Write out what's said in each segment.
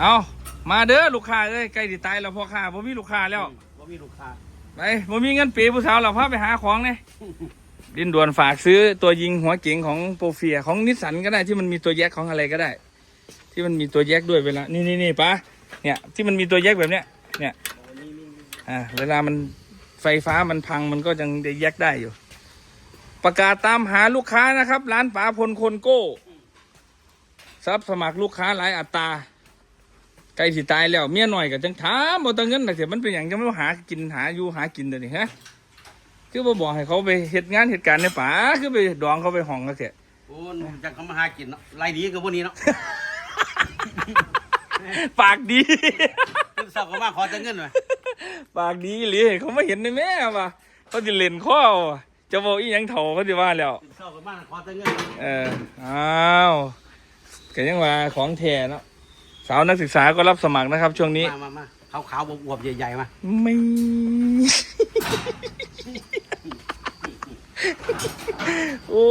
เอามาเด้อลูกค้าเอ้ยใกล้สิตายแล้วพ่อค้าผมมีลูกค้าแล้วว่ามีลูกค้าไปผมมีเงินปีผู้สาวเราพาไปหาของเนี่ยดินด่วนฝากซื้อตัวยิงหัวเก๋งของโปรเฟียของนิสสันก็ได้ที่มันมีตัวแยกของอะไรก็ได้ ที่มันมีตัวแยกด้วยเวลานี่นี่นี่ปะเนี่ยที่มันมีตัวแยกแบบเนี้ยเนี่ยอ่าเวลามันไฟฟ้ามันพังมันก็ยังได้แยกได้อยู่ ประกาศตามหาลูกค้านะครับ ร้านป๋าพลคนโก้รับสมัครลูกค้าหลายอัตราใกล้สิตายแล้วเมียหน่อยกับจังถามบ่ตังเงินน่ะเสียมันเป็นอย่างจะไม่หากินหาอยู่หากินเดี๋ยวนี้ฮะคือบ่บอกให้เขาไปเหตุงานเหตุการณ์ในป่าคือไปดองเขาไปห้องก็เสียโอ้ยจังเขามาหากินเนาะไรดีกับพวกนี้เนาะปากดีตื่นเช้าก็มาขอแต่เงินหน่อยปากดีหรือเขาไม่เห็นในแม่ว่ะเขาจะเล่นข้อว่ะจะบอกอีหยังเถ่าเขาจะว่าแล้วตื่นเช้าก็มาขอแต่เงินเอออ้าวก็ยังว่าของแท้เนาะ สาวนักศึกษาก็รับสมัครนะครับ ช่วงนี้ มามามาขาวขาวๆอวบๆใหญ่ๆมาไม่ โอ้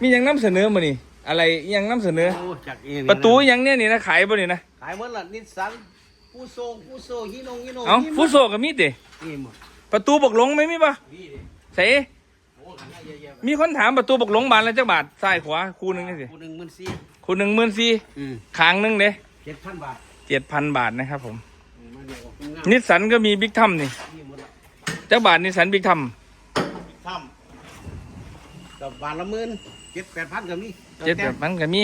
มีหยังนำเสนอมานี่ อะไรอิหยังนำเสนอ โอ้จากเองประตูอิหยังเนี่ยนี่นะขายบ่นี่นะขายหมดละนิสสันฟูโซฟูโซฮิโนฮิโนเอ้ามีหมดฟุโซก็มีติมีหมดประตูบกหลงไม่มีปะนี่ดิใส่โอ้ขันเยอะๆมีคนถามประตูบกหลงบานละจักบาทซ้ายขวาคู่หนึงนี่สิกูหนึ่งหมื่นสี่คู่หนึ่งหมื่นสี่อืม ขางหนึงเด้ เจ็ดพันบาทเจ็ดพันบาทนะครับผมอืมมันเดียวกับคุณงามนิสสันก็มีบิ๊กทัมนี่มีหมดละจักบาทนิสสันบิ๊กทัมทำกับบาทละหมื่นเจ็ดแปดพันก็มีเจ็ดแบบมันก็มี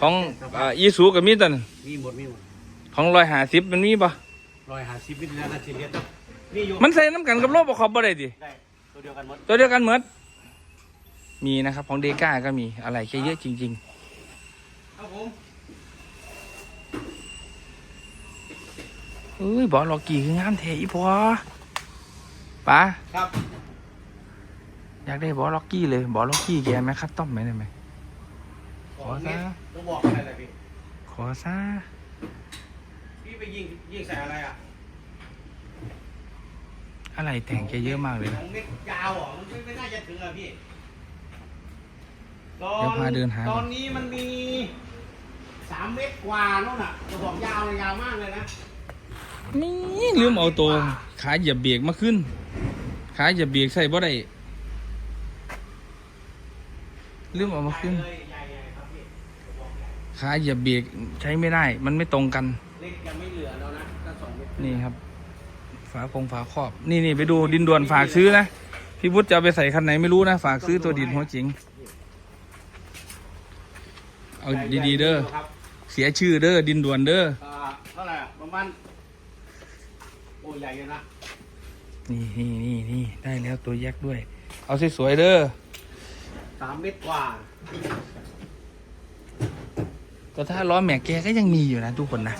ของอ่าอีซูก็มีตอนนนมีหมดมีหมดของร้อยห้าสิบมันมีปะร้อยห้าสิบมิลลิลิตรนาทีเดียวมีอยู่มันใส่น้ำกันกับโลบขอบบ่ได้ดิ ได้ตัวเดียวกันหมดตัวเดียวกันเหมือนมีนะครับ ของเดก้าก็มีอะไรแค่เยอะจริง ครับผม เอ้ยบอลล็อกกี้คืองามเทอีพอป๋าครับ อยากได้บอลล็อกกี้เลยบอลล็อกกี้แกไหมคัดต้อมไหมได้ไหมขอซะต้องบอกอะไรเลยพี่ขอซะพี่ไปยิงยิงใส่อะไรอะอะไรแต่งแกเยอะมากเลยนะของเม็ดยาวเหรอมันไม่ไม่น่าจะถึงอะพี่ตอเดี๋ยวพาเดินหาตอนนี้มันมีสามเมตรกว่าโน่นอะกระบอกยาวเลยยาวมากเลยนะ นี่ลืมเอาตัวขาเหยียบเบรกมาขึ้น ขาเหยียบเบรกใส่บ่ได้ลืมเอามาขึ้นใหญ่เลยใหญ่ๆครับพี่กระบอกใหญ่ขาเหยียบเบรกใช้ไม่ได้ มันไม่ตรงกัน เล็กยังไม่เหลือแล้วนะก็สองเมตรนี่ครับ ฝาคงฝาครอบ นี่นี่ไปดูดินด่วนฝากซื้อนะ พี่พุทธจะเอาไปใส่คันไหนไม่รู้นะ ฝากซื้อตัวดินหัวจิง เอาดีๆเด้อ เสียชื่อเด้อดินด่วนเด้อ เท่าไหร่ประมาณ โอ้ใหญ่เลยนะนี่นี่นี่นี่ได้แล้วตัวแยกด้วย เอาสวยๆเด้อสามเมตรกว่าแต่ถ้าล้อแม็กแกก็ยังมีอยู่นะทุกคนนะ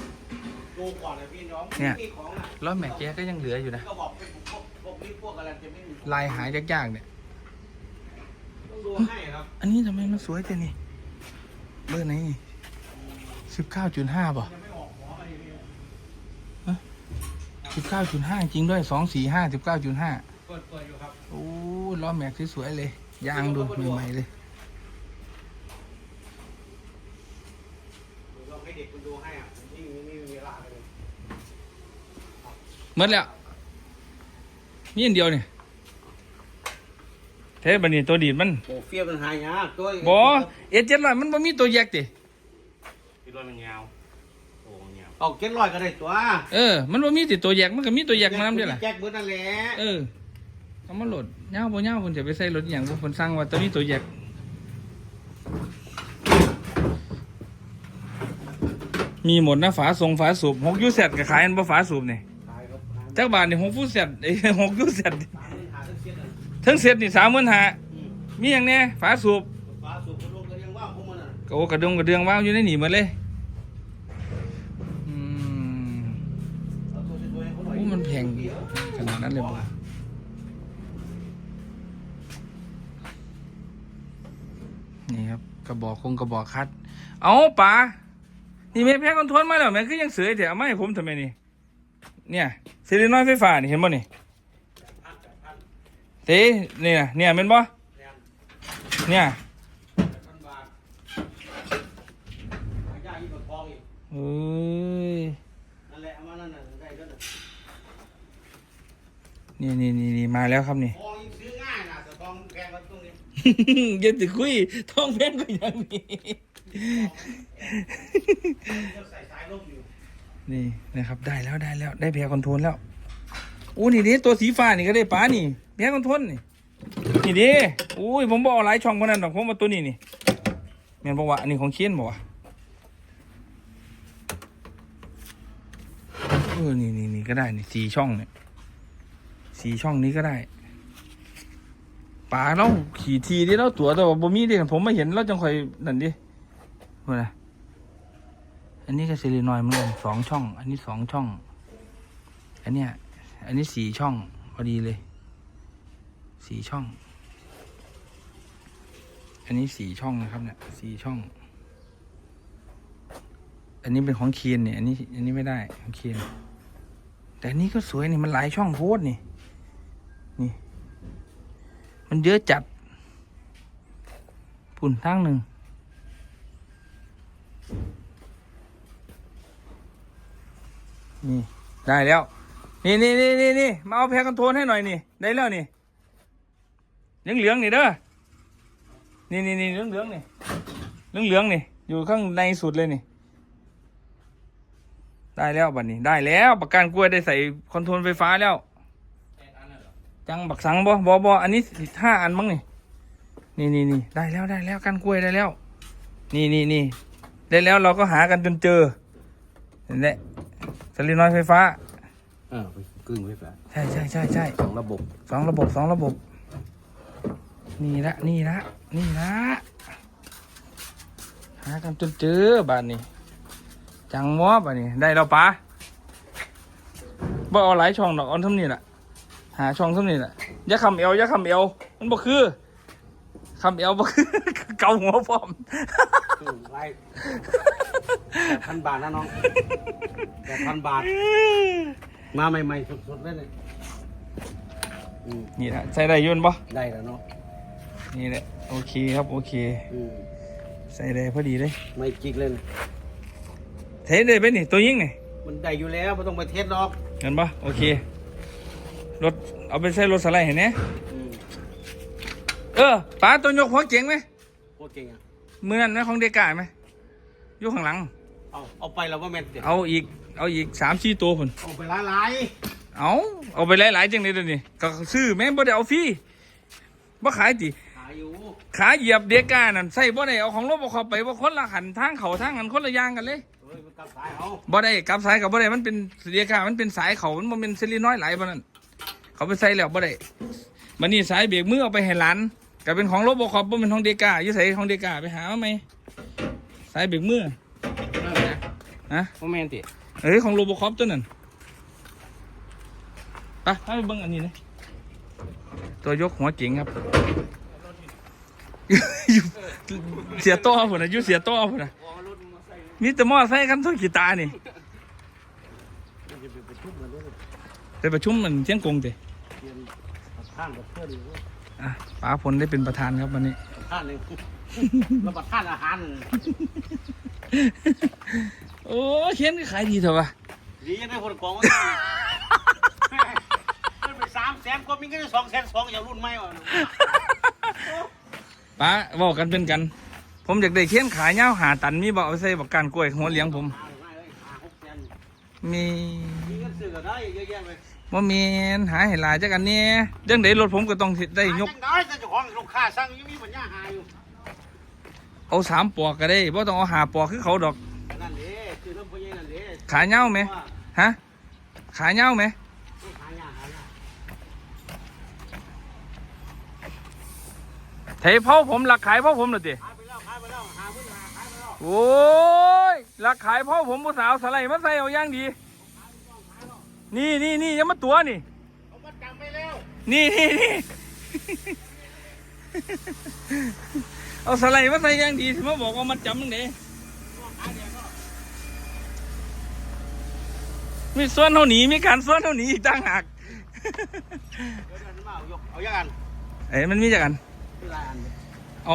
ดูก่อนเลยพี่น้องเนี่ยมีของอะล้อแม็กแกก็ยังเหลืออยู่นะก็บอกเป็นพวกพวกนี้พวกอะไรจะไม่มีลายหายากๆเนี่ยต้องดูให้ครับอันนี้ทำไมมันสวยจังนี่เบอร์ไหนนี่สิบเก้าจุดห้าป่ะยังไม่ออกหัวมาดิพี่ สิบเก้าจุดห้าจริงด้วยสองสี่ห้าสิบเก้าจุดห้าเปิดเปิดอยู่ครับโอ้ล้อแม็กสวยๆเลย ยางดูใหม่ๆเลยดูลองให้เด็กคุณดูให้อะนี่นี่มีเวลาเลยหมดแล้วมีอันเดียวเนี่ยเทปบันนี้ตัวดีดมันโอ้เฟียมันหายากตัวบอเอเจ็ดร้อยมันบ่มีตัวแยกติพี่ร้อยมันยาวโอ้ยาวเอาเจ็ดร้อยก็ได้ตัวเออ มันบ่มีติตัวแยกมันก็มีตัวแยกมาน้ำเดียวล่ะแจ็คเบิร์ดนั่นแหละเออเอามาโหลดเงาบ่เงาคนจะไปใส่รถอหย่างคนสร้างว่าตัวนี้ตัวแยกมีหมดนะฝาทรงฝาสูบหกยูเซตกับขายอันบ่ฝาสูบนี่ขายครับขายจักบาทนี่หกฟูเซตเอ้ยหกยูเซตสามหมื่นหาทั้งเส้นเลยทั้งเซตนี่สามหมื่นห้าอืมมีอย่างเนี้ยฝาสูบ ฟ้าสูบกระโดงกระเรียงว่าวพวกมันอะกโอ้กระดงกระเดืองว้าวอยู่ในนี่หมดเลย งขนาดนั้นเลยบ่นี่ครับกระบอกคงกระบอกคัด เอาป๋านี่แม่แพ้คอนทรลมาแล้วแม่คือยังเสือเดี๋ยวเอามาให้ผมทำไมนี่ เนี่ยเซรีน้อยไฟฟ้านี่เห็นบ่นี่พันแปดพันเต้เนี่ยเนี่ยเป็นบ่เนี่ยเอ้ย นี่นี่นี่นี่มาแล้วครับนี่ทองยังซื้อง่ายนะแต่ทองแพงกว่าตรงนี้อย่าติคุยท้องแพงก็ยังมีจะใส่สายลมอยู่นี่นะครับได้แล้วได้แล้วได้แพรคอนโทรลแล้วอู้นี่ดิตัวสีฟ้านี่ก็ได้ป้านี่แพรคอนโทรลนี่นี่ดิอุ้ยผมบอกเอาหลายช่องคนนั้นดอกผมมาตัวนี้นี่แม่นบอกว่าอันนี้ของเคียนบอกว่าเออนี่นี่นี่ก็ได้นี่สี่ช่องเนี่ย สี่ช่องนี้ก็ได้ป๋าเราขี่ทีที่เราตัวแต่ว่าบ่มีดิผมมาเห็นเราจังคอยนั่นดิว่าไงอันนี้ก็ซิลินอยด์เหมือนกันสองช่อง อันนี้สองช่อง อันเนี้ย อันนี้สี่ช่องพอดีเลยสี่ช่อง อันนี้สี่ช่องนะครับเนี่ยสี่ช่อง อันนี้เป็นของเคียนเนี่ย อันนี้ อันนี้ไม่ได้ของเคียนแต่อันนี้ก็สวยนี่มันหลายช่องโพสนี่ มันเยอะจัดปุ่นทั้งหนึ่ง นี่ ได้แล้ว นี่นี่นี่นี่นี่มาเอาแพรคอนโทรลให้หน่อยนี่ ได้แล้วนี่เหลืองเหลืองนี่เด้อ นี่นี่นี่เหลืองเหลืองนี่ เหลืองเหลืองนี่ อยู่ข้างในสุดเลยนี่ ได้แล้วบัดนี้ ได้แล้ว ประกันกล้วยได้ใส่คอนโทรลไฟฟ้าแล้ว จังบักสังบ่บ่บ่อันนี้ห้าอันมั้งนี่นี่นี่นี่ได้แล้วได้แล้วกันกล้วยได้แล้ว นี่นี่นี่ได้แล้วเราก็หากันจนเจอนี่นแหละสลินอยด์ไฟฟ้าเออไปกึ่งไฟฟ้าใช่ใช่ใช่ใช่สองระบบสองระบบสองระบบ นี่ละนี่ละนี่ละหากันจนเจอบ้านนี้ จังมอบ้านนี้ได้แล้วปะบ่เอาหลายช่องดอกเอาเท่านี้แหละ หาช่องเท่านี้แหละอย่าคำเอวอย่าคำเอวมันบ่คือคำเอวบ่คือเกาหัวพร้อมไล่แปดพันบาทนะน้องแปดพันบาท มาใหม่ๆสดๆเลยเนี่ยอืมนี่แหละใส่ได้อยืนปะได้แล้วเนาะนี่แหละโอเคครับโอเค อืมใส่ได้พอดีเลยไม่จิกเลยนะเทได้ไปนี่ตัวยิงนี่มันได้อยู่แล้วไม่ต้องไปเทสหรอกเห็นปะโอเค รถเอาไปใส่รถสไลด์เห็นไหมอืมเออป้าตัวยกหัวเจ๋งไหมโคตรเก่งอะมือนั่นไหมของเด็กกายไหมอยู่ข้างหลัง เอาเอาไปแล้วว่าแม่นเด็ดเอาอีกเอาอีกสามสี่ตัวผลเอาไปละลายเอาเอาไปหลายๆจังเลยเดี๋ยวนี้ก็ซื้อแม่งบ่ได้เอาฟรีบ่ขายติขายอยู่ขาเหยียบเด็กกายนั่นใส่บ่ได้เอาของรถบ่เข้าไปบ่คนละหันทางเขาทางกันคนละอย่างกันเลยเฮ้ยมันกลับสายเอาบ่ได้กลับสายกับบ่ได้มันเป็นเดียกามันเป็นสายเขามันบ่เป็นซิลิน้อยไหลบ่นั่น เขาไปใส่แล้วบ่ได้บัดนี้สายเบรกมือเอาไปให้หลานก็เป็นของโรบอคอปบ่เป็นของเดกาอยู่ไสของเดกาไปหามาไหมสายเบรกมือฮะว่าแม่นติเอ้ยของโรบอคอปตัวนั้นไปให้ไปเบิ่งอันนี้นะตัวยกหัวเก่งครับอยู่เสียต่อพุ่นน่ะอยู่เสียต่อพุ่นน่ะมีแต่มอไซค์กันเท่ากีตาร์นี่ไปประชุมเหมือนเที่ยงกงเตะเรียน ท่านกับเพื่อนอยู่อะป๋าพลได้เป็นประธานครับวันนี้ ท่านหนึ่งรับประทานอาหาร โอ้เขียนก็ขายดีเถอะวะดียังได้คนกองว่ามันไปสามแสนกว่ามีเงินสองแสนสองอย่ารุ่นไม่วะป๋าบอกกันเป็นกัน ผมอยากได้เขียนขายเงาหาตันมีบอกเอาใส่บักการกล้วยหัวเหลียงผมหาเลยหาหกแสนมีมีเงินซื้อก็ได้เยอะแยะเลย ว่ามีหาให้หลายจักอันเนี่ยเรื่องใดรถผมก็ต้องได้ยกหาจังได้แต่เจ้าของลูกค้าสั่งยังมีปัญญาหาอยู่เอาสามปอกก็ได้เพราต้องเอาหาปอกคือเขาดอกนั่นเด้คือเริ่มพ่อใหญ่นั่นเด้ขายเงาไหมว่าฮะขายเงาไหมหายากหายากเทเผาผมหลักขายเผาผมเหรอติขายไปแล้วขายไปแล้วหาพื้นมาขายไปแล้วโอ้ยหลักขายเผาผมผู้สาวสไลด์มาใส่เอาอย่างดี นี่นี่นี่อยังมาตัวนี่เอามาจังไปแล้วนี่นี่นี่ เอาสไลด์มาใส่อย่างดีสิมาบอกว่ามันจำมึงเด้มีส่วนเท่าหนีมีการส่วนเท่าหนีอีกต่างหากเดี๋ยวเดี๋ยวมาเอายกเอาอย่างกันเอ้ยมันมีจากกันที่ลายอันเอา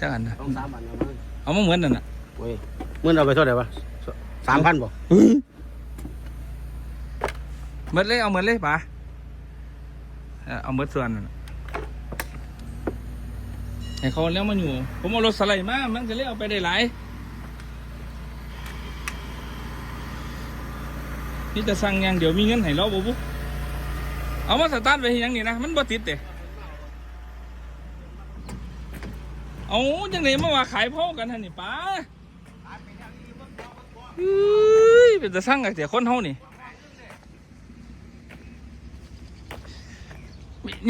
จากกันนะต้องสามอันเอามาเอามาเหมือนนั่นน่ะเว้ยเมื่อเอาไปเท่าไหร่วะสามพันบ่ เมือนเลยเอาเมือนเลยป่ะเอาเมดส่วนให้เขาแล้วมันอยู่ ผมเอารถสไลด์มา มันก็เลยเอาไปได้หลายนี่จะสั่งย่างเดี๋ยวมีเงินให้เราบ่บุเอามาสตาร์ทไว้ให้หยังนี่นะ มันบ่ติดเด้เอาจังไหนมาว่าขายพ่อกันท่านนี่ป้าเฮ้ยเป็นจะสั่งกับแต่คนเฮานี่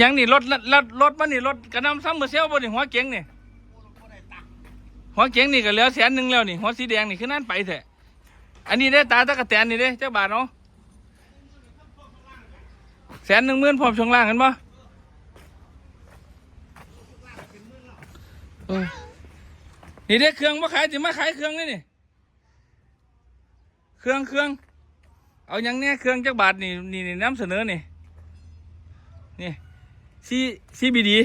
ยังนี่รถรถรถมันนี่รถกระนำซ้ำมือเซลบ่นี่หัวเก๋งนี่หัวเก๋งนี่ก็เหลือแสนหนึ่งแล้วนี่หัวสีแดงนี่คือนั่นไปเถอะอันนี้ได้ตาตะกะแตนนี่เด้เจ้าบาทเนาะแสนหนึ่งหมื่นพร้อมช่วงล่างกันปะนี่ได้เครื่องมาขายจิมาขายเครื่องนี่นี่เครื่องเครื่องเอายังเนี่ยเครื่องจักบาทนี่นี่นี่น้ำเสนอนี่ ซีซีบีดี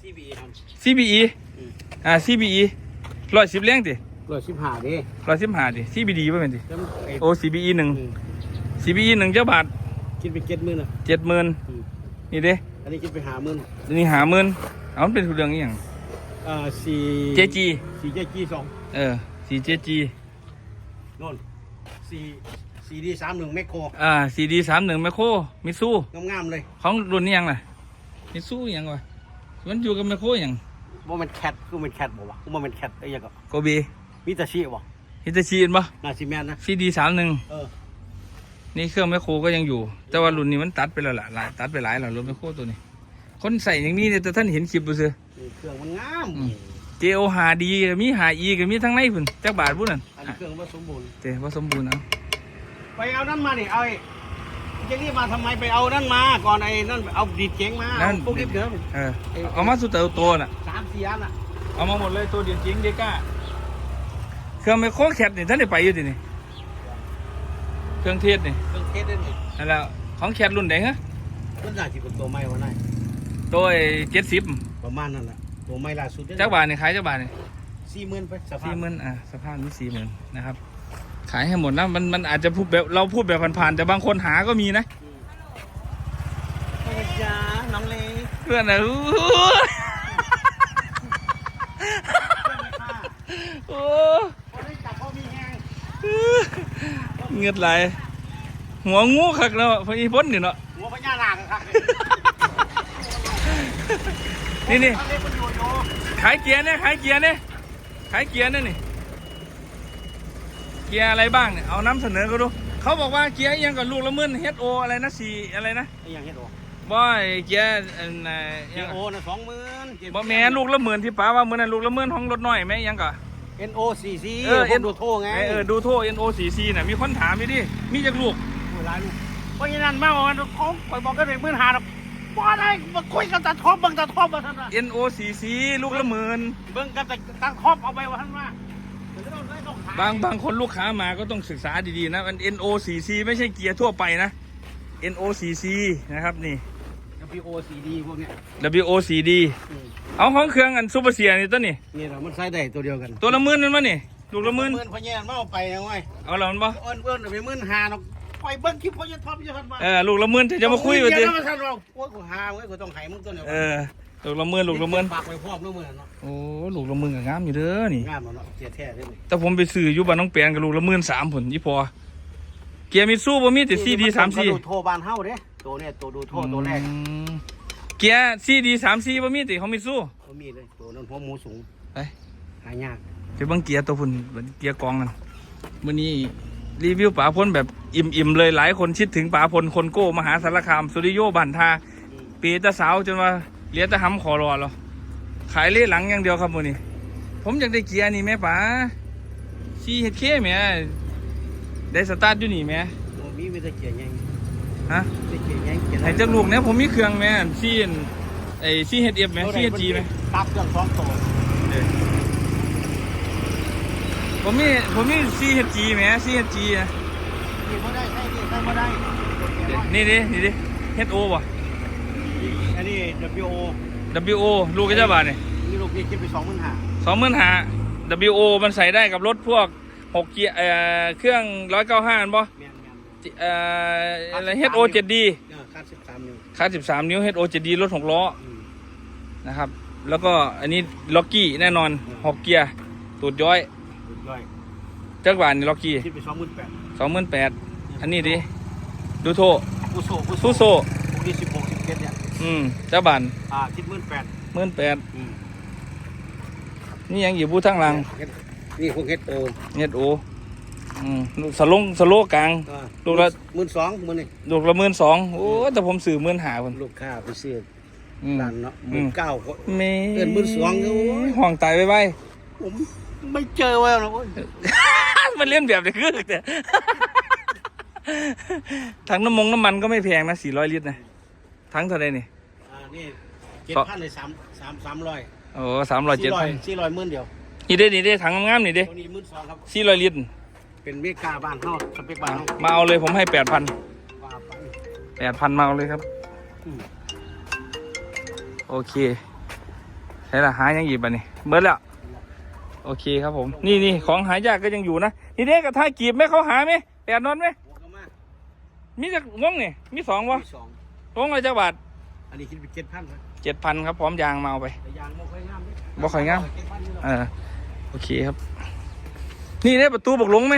ซีบีครับ ซีบีอีอ่าซีบีอีร้อยสิบเลี้ยงติร้อยสิบห้าเด้ร้อยสิบห้าดิซีบีดีป่ะเป็นดิแล้วมันไอ้โอ้ซีบีอีหนึ่งซีบีอีหนึ่งเจ้าบาทคิดไปเจ็ดหมื่นอะเจ็ดหมื่นอืมนี่เด้อันนี้คิดไปหาหมื่นนี่หาหมื่นเอามันเป็นทุเรื่องอหย่างอ่าสี่เจจีสี่เจจีสองเออสีเจจีโน่นสี่สี่ดีสามหนึ่งแมคโครอ่าซีดีสามหนึ่งแมคโครมิซูงามๆเลยของรุ่นนี้ยังล่ะ มิซูยังวะมันอยู่กับแมคโครยังว่ามันแคทคือมันแคทบอกว่าคือมันเป็นแคทไอ้ยังก็โกเบมิตาชิบอกฮิตาชิเห็นปะน่าซิแมนนะซีดีสามหนึ่งเออนี่เครื่องแมคโครก็ยังอยู่ แต่ว่ารุ่นนี้มันตัดไปแล้วล่ะหลายตัดไปหลายแล้วรถแมคโครตัวนี้ คนใส่ยังมีเนี่ยแต่ท่านเห็นคลิปดูซินี่เครื่องมันงามอืมเจโอหาดีก็มีหาอีก็มีทั้งในพุ่นจักบาทพุ่นนั่นอันนี้เครื่องว่าสมบูรณ์เจว่าสมบูรณ์เอาไปเอานั่นมาดิเอาไอ้ เจนี่มาทำไมไปเอานั่นมาก่อนไอ้นั่นเอาดีดเจ๋งมาเอาพวกนี้เถอะเออเอามาสุดเตาโตน่ะสามสี่อันอะเอามาหมดเลยตัวเดียวจริงเด็ก้าเครื่องไมโครแคปนี่ท่านได้ไปอยู่ดินี่เครื่องเทศนี่เครื่องเทสได้นี่นั่นแหละของแคปรุ่นไหนฮะมันน่าจะเป็นตัวใหม่วะนายตัวเจ็ดสิบประมาณนั้นแหละตัวใหม่ล่าสุดจักบาทนี่ขายเจักบาทนี่สี่หมื่นไปสภาสี่หมื่นอะสภาพนี้สี่หมื่นนะครับ ขายให้หมดนะมันมันอาจจะพูดแบบเราพูดแบบผ่านๆแต่บางคนหาก็มีนะโอ้ยจ้าน้องเล็กเพื่อนอะอู้โอ้พอได้จับพอมีแห้งเงือดไหลหัวงูคักเนาะพออีพ้นนี่เนาะหัวพญานาคอะครับนี่นี่ทะเลมันอยู่อยู่ขายเกียร์เนี่ยขายเกียร์เนี่ยขายเกียร์เนี่ยนี่ เกียร์อะไรบ้างเนี่ยเอาน้ำเสนอก็ดูเขาบอกว่าเกียร์อิหยังกับลูกละหมื่นเฮดโออะไรนะสี่อะไรนะไอ้ยังเฮ็ดโอบ่อยเกียร์อันไหนเจโอนะสองหมื่นบ่แม่นลูกละหมื่นที่ป๋าว่ามื่อนั้นลูกละหมื่นของรถน้อยไหมยังก่ะเอ็นโอสี่สี่เออผมดูโทรไงเออดูโทษ NO 4 C น่ะมีคนถามอยู่ดิมีจากลูกเวลาลูกเพราะฉะนั้นมาบอกว่าเขาไปบอกกันเป็นหมื่นหาหรอกบ่ได้มาคุยกันตะทบเบิ่งตะทบมาท่านว่า NO 4 C ลูกละหมื่นเบิ่งกันตะตะทบเอาไปว่าท่านว่า บางบางคนลูกค้ามาก็ต้องศึกษาดีๆนะมัน NO 4 C ไม่ใช่เกียร์ทั่วไปนะ NO 4 C นะครับนี่ WO สี่ดีพวกเนี้ย WO 4 D อืมเอาของเครื่องอันซูเปอร์เสียนี่ตัวนี่นี่แหละมันใช้ได้ตัวเดียวกันตัวละหมื่นนั่นวะนี่ลูกละหมื่นหมื่นพญานมาเอาไปยังไงเอาแล้วมันบ่เอิ้นเอิ้นเอาไปหมื่นหาเนาะปล่อยเบิ่งคลิปพญาทอมจะท่านว่าเออลูกละหมื่นจะมาคุยกันเดี๋ดิยวนะมาท่านว่าโอ้ยกูหาเว้ยกูต้องให้มึงตัวเดียวเออ ลูกละหมื่นลูกละหมื่นฝากไว้พร้อมเนาะมื้อนั้นเนาะโอ้ลูกละหมื่นก็งามอยู่เด้อนี่งามเนาะเสียแท้เด้อนี่แต่ผมไปซื้ออยู่บ้านน้องแปลงกับลูกละหมื่นสามผลยี่พอเกียร์มิตซูบ่มีแต่ซีดีสามซีกระดูโทรบ้านเฮาเด้ตัวเนี้ยตัวดูโทรตัวแรกเกียร์ซีดีสามซีบ่มีแต่ของมิตซูบ่มีเลยตัวนั้นหัวหมูสูงไปหายากไปเบิ่งเกียร์ตัวพุ่นเกียร์กองนั่นมื้อนี้รีวิวป๋าพลแบบอิ่มๆเลยหลายคนคิดถึงป๋าพลคนโก้มหาสารคามสุริโยบันทาอืมปีแตะสาวจนว่า เหลียแตะหำขอรอแล้วขายเล่หลังอย่างเดียวครับมื้อนี้ผมอยากได้เกียร์นี่แม่ป๋าซีเฮ็ดเคแหม่ได้สตาร์ทอยู่นี่แหม่บ่มีมีแต่เกียร์ใหญ่ฮะมีแต่เกียร์ใหญ่เกียร์ไอ้เจ้าลูกเนี่ยผมมีเครื่องแม่นซีนไอ้ซีเฮ็ดเอฟไหมซีเฮ็ดจีไหมตับเครื่องสองตัวผมมีผมมีซีเฮ็ดจีไหมซีเฮ็ดจีนะนี่บ่ได้ใช่นี่ใช่บ่ได้นี่ดินี่ดิเฮ็ดโอป่ะอันนี้ WO W O ลูกก็จะบาทเนี่ยนี่ลูกพี่คิดไป25,000สองหมื่นห้า W O มันใส่ได้กับรถพวกหกเกียร์เอ่อเครื่องร้อยเก้าห้าป่ะแม่นเอ่ออะไรเฮ็ดโอเจ็ดดีๆเออคาดสิบสามนิ้วคาด13นิ้ว HO จะดีรถหกล้ออืมนะครับ แล้วก็อันนี้ล็อกกี้แน่นอนหกเกียร์ตูดย้อยร้อยจักรบาลนี่ล็อกกี้คิดไปสองหมื่นแปดสองหมื่นแปดอันนี้ดิดูโทผู้โซ่ผู้ซูโซพวกนี้สิบหกสิบเจ็ดเนี่ย อืมเจ้าบานอ่าคิดหมื่นแปดหมื่นแปดอืมนี่ยังอยู่บูทั้งหลังนี่พวกเฮดโอเน็ตโออืมสลงสโลกลาง อ่าลูกละ หมื่นสองหมื่นนี่ลูกละหมื่นสองโอ้แต่ผมสื่อหมื่นหาคนลูกค้าไปซื้ออืม ร้านเนาะหอืมื่นมเก้าก็เมเกิน12อยู่โอ้ย ห่วงตายไปไปผมไม่เจอไว้แล้วโอ้ยมันเล่นแบบนี้คือแต่ถังน้ำมงน้ำมันก็ไม่แพงนะสี่ร้อยลิตรนะ ทั้งเท่าไรนี่อ่านี่เจ็ดพันเลยสามสามสามร้อยโอ้สามร้อยเจ็ดพันสี่ร้อยหมื่นเดียวนี่เด้นี่เด้ถังงามๆนี่เด้ตัวนี้หมื่นสองครับสี่ร้อยลิตรเป็นเมกาบ้านเฮาสเปกบ้านเฮามาเอาเลยผมให้แปดพันว่าไปแปดพันมาเอาเลยครับอืมโอเคใช่ละหายังหยิบอะนี่เบิดแล้วโอเคครับผม นี่นี่ของหายากก็ยังอยู่นะนี่เด้กับท้ายกีบไหมเขาหาไหมแปดนอนไหมหัวก็มามีจากงงนี่มีสองวะมีสอ งงงอะไรจักบาทอันนี้คิดเป็นเจ็ดพันครับเจ็ดพันครับพร้อมยางมาเอาไปแต่ยางบ่ค่อยงามเด้บ่ค่อยงามเจ็ดพันอยู่เอแล้วอโอเคครับ นี่เนี่ยประตูบกหลงไหม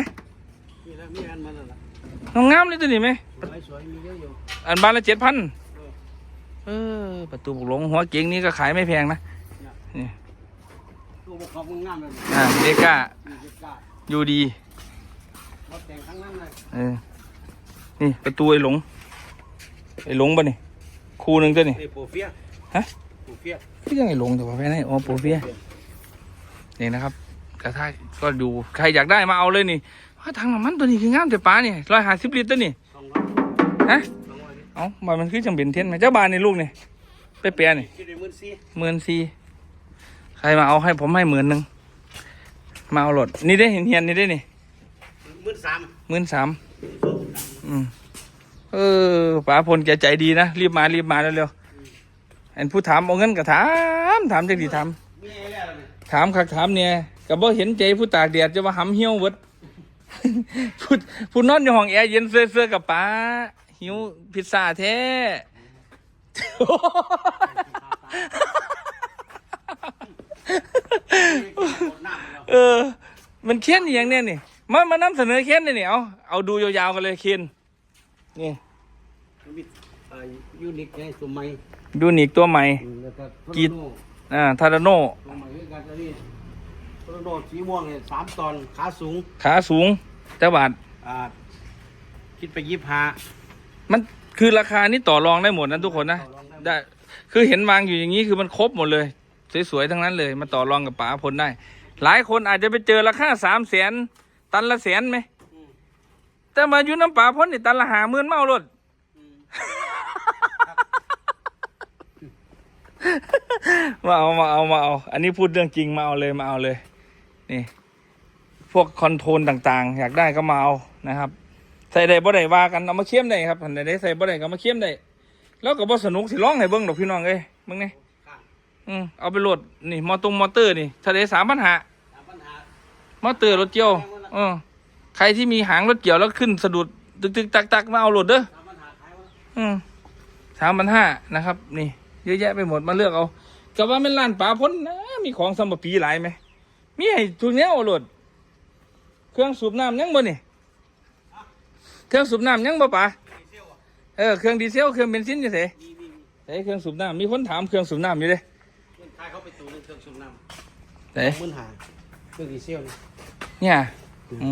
นี่แล้วมีอันมันนั่นล่ะน้องงามเลยตัวนี้ไหมสวยสวยมีเยอะอยู่อันบานละเจ็ดพันเออเออประตูบกหลงหัวเก๋งนี่ก็ขายไม่แพงนะนี่ตัวบกของมึงงามเลยอ่าเดก้ามีเจ็ดก้าอยู่ดีรถแต่งทั้งนั้นเลยเออนี่ประตูไอ้หลง ไอ้หลงปะนี่คู่หนึ่งตัวนี่ นี่โปรเฟียฮะ โปรเฟียพี่ยังไอ้หลงแต่ว่าแพ้ไหนอ๋อโปรเฟียนี่นะครับกระทะก็ดูใครอยากได้มาเอาเลยนี่ว่าทางน้ำมันตัวนี้คืองามแต่ป้านี่ร้อยห้าสิบลิตรตัวนี่สองร้อยฮะสองร้อยนี่เอ้ามันมันคือจังเป็นเทียนไหมเจ้าบานนี่ลูกนี่ไปแปรนี่คิดเป็นหมื่นสี่หมื่นสี่ใครมาเอาให้ผมให้หมื่นหนึ่งมาเอารถนี่ได้เห็นเฮียนนี่ได้นี่หมื่นสามหมื่นสาม อืม เออป๋าพลแกใจดีนะ รีบมารีบมาเร็วๆอันผู้ถามเอาเงินก็ถาม ถามจังดีถาม ถามคักถามเนี่ยก็บ่เห็นใจผู้ตากแดดจะมาหำเหี่ยวเบิดผู้ผู้นอนอยู่ห้องแอร์เย็นเสื้อเสื้อกับป๋าหิวพิซซ่าแท้เออ มันเค้นอย่างเนี้ยนี่มามานำเสนอเค้นเนี่ยเอาเอาดูยาวๆกันเลยเค้น นี่มันมีเอ่อยูนิคไงสมัยดูนิกตัวใหม่อืมแล้วก็กีกีดดอ่าทาราโนตัวใหม่ด้วยกันอันนี้โทรโนสีม่วงเนี่ยสามตอนขาสูงขาสูงแต่บาทอ่าคิดไปยี่ห้ามันคือราคานี่ต่อรองได้หมดนะทุกคนนะต่อรองได้หมดได้คือเห็นวางอยู่อย่างนี้คือมันครบหมดเลย สวยๆทั้งนั้นเลยมาต่อรองกับป๋าพลได้ หลายคนอาจจะไปเจอราคาสามแสนตันละแสนไหมอืม แต่มาอยู่น้ำป๋าพลนี่ตันละหาหมื่นเมารถอืมมาเอามาเอามาเอา อันนี้พูดเรื่องจริงมาเอาเลยมาเอาเลย นี่ พวกคอนโทรลต่างๆ อยากได้ก็มาเอานะครับ ใส่ได้บ่ได้ว่ากันเอามาเคี่ยมได้ครับอันใดใส่บ่ได้ก็เอามาเคี่ยมได้แล้วก็บ่สนุกสิร้องให้เบิ่งดอกพี่น้องเอ้ยเบิ่งนี่ข้างอืมเอาไปโหลดนี่มอตรงมอเตอร์นี่ถ้าได้สามปัญหาสามปัญหามอเตอร์รถเกี่ยวเออ ใครที่มีหางรถเกี่ยวแล้วขึ้นสะดุด ตึกตึกตักตักมาเอาโหลดเด้อสามปัญหาขายวะอืมสามพันห้านะครับ นี่ เยอะแยะไปหมดมาเลือกเอากับว่าเป็นร้านป๋าพ้นนะมีของสมปีหลายไหมมีให้ทุกแนวเอาโหลดเครื่องสูบน้ำยังบ่นี่เครื่องสูบน้ำยังบ่ป๋าดีเซลอะเออเครื่องดีเซลเครื่องเบนซินอยู่เสมีมีมีไอ้เครื่องสูบน้ำมีคนถามเครื่องสูบน้ำอยู่เด้เงินขายเขาไปตูนเครื่องสูบน้ำไหนหมื่นหาเครื่องดีเซลนี่เนี่ย อื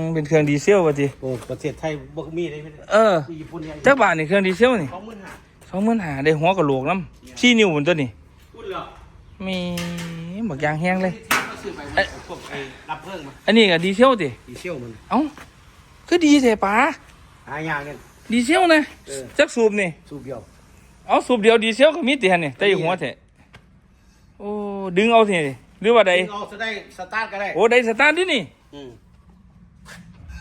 มเป็นเครื่องดีเซลวะทีโอ้ประเทศไทยบ่มีเลยไม่ได้เออมีญี่ปุ่นเนี่ยจักบาทนี่เครื่องดีเซลนี่สองหมื่นหาสองหมื่นหาได้หัวกระโหลกน้ำชี้นิ้วบนตัวนี่พูดเหรอมีบักยางแห้งเลยที่เขาซื้อไปมันพวกไอ้รับเพิ่งมาอันนี้ก็ดีเซลติดีเซลมันเอ้าคือดีแท้ป๋าหายากเงินดีเซลนะเออจักสูบนี่สูบเดียวเอาสูบเดียวดีเซลก็มีติฮันนี่แต่อยู่หัวแท้โอ้ดึงเอาทีหรือว่าใดดึงเอาจะได้สตาร์ทก็ได้โอ้ได้สตาร์ทดินี่อืม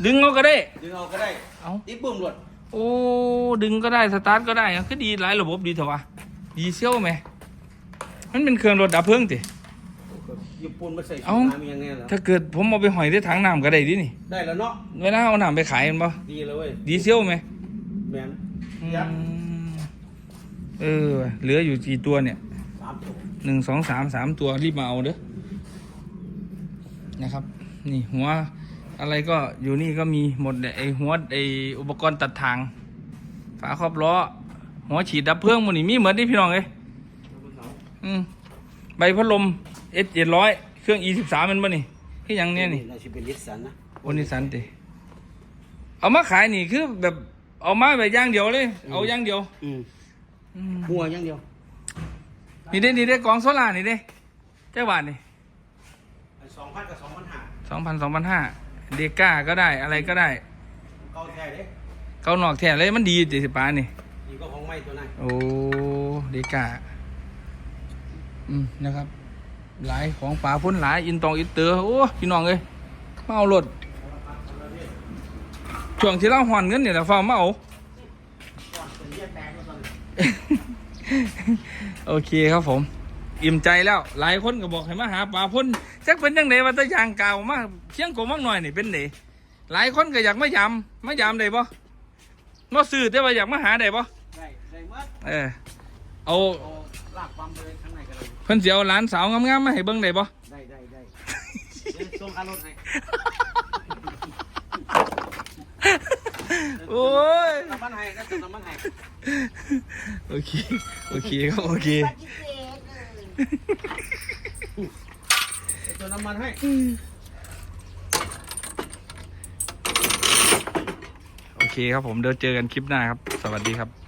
ดึงเอาก็ได้ ดึงเอาก็ได้เอ้าติดปุ่มรถโอ้ดึงก็ได้สตาร์ทก็ได้อะคือดีหลายระบบดีเถอะวะดีเซลไหมมันเป็นเครื่องรถดับเพลิงติญี่ปุ่นมาใส่เอ้าชุดน้ำยังไงเหรอถ้าเกิดผมเอาไปหอยได้ถังน้ำก็ได้ดินี่ ได้แล้วเนาะเวลาเอาน้ำไปขายมันบ่ดีเลยเว้ยดีเซลไหมแมนอืยับมเออว่ะเหลืออยู่กี่ตัวเนี่ยสามตัวหนึ่งสองสามสามตัวรีบมาเอาเด้อนะครับ นี่หัว อะไรก็อยู่นี่ก็มีหมดเลยไอหัวไออุปกรณ์ตัดทาง ฝาครอบล้อ หัวฉีดดับเพลิงหมันนี่มีเหมือนที่พี่น้องเลยอืมใบพัดลม S เจ็ดร้อยเครื่อง E สิบสามมันบ่นี่ที่ยังเนี้ยนี่เราชิเป็นนิสสันนะโอนิสันติเอามาขายนี่คือแบบเอามาแบบอย่างเดียวเลย เอาอย่างเดียวอืมอืมหัวอย่างเดียวนี่เด้นี่เด้กองโซล่านี่เด้เจ้าบาทนี่สองพันกับสองพันห้าสองพันสองพันห้า เดก้าก็ได้อะไรก็ได้เก้าแท้เลยเกานอกแท้เลยมันดีจิสิปานี่ นี่ก็ของไม่ตัวนั้นโอ้เดก้าอืมนะครับ หลายของป่าพ้นหลายอินตองอินเตอร์โอ้พี่น้องเอ้ยมาเอารถช่วงที่เราหอนเงินเนี่ยแหละฟ้ามาเอาเป็นเยี่ยแตกแล้วตอนนี้โอเคครับผม อิ่มใจแล้ว หลายคนก็บอกให้มาหาปลาพ่นจักเป็นยังไงว่าแตะยางกาวมาเชียงโกมักหน่อยนี่เป็นไงหลายคนก็อยากมายำมายำได้ปะมาซื้อแต่ว่าอยากมาหาได้ปะได้ได้หมดเออเอาเอาลากปั๊มไปเลยข้างในกันเลยเพิ่นสิเอาหลานสาวงามๆมาให้เบิ่งได้ปะได้ได้ได้เดี๋ยวส่งค่ารถให้โอ้ยน้ำมันให้ก็ส่งน้ำมันให้โอเค โอเคครับโอเคปฏิ เสธเลยเดี๋ยวส่งน้ำมันให้โอเคครับผมเดี๋ยวเจอกันคลิปหน้าครับ สวัสดีครับ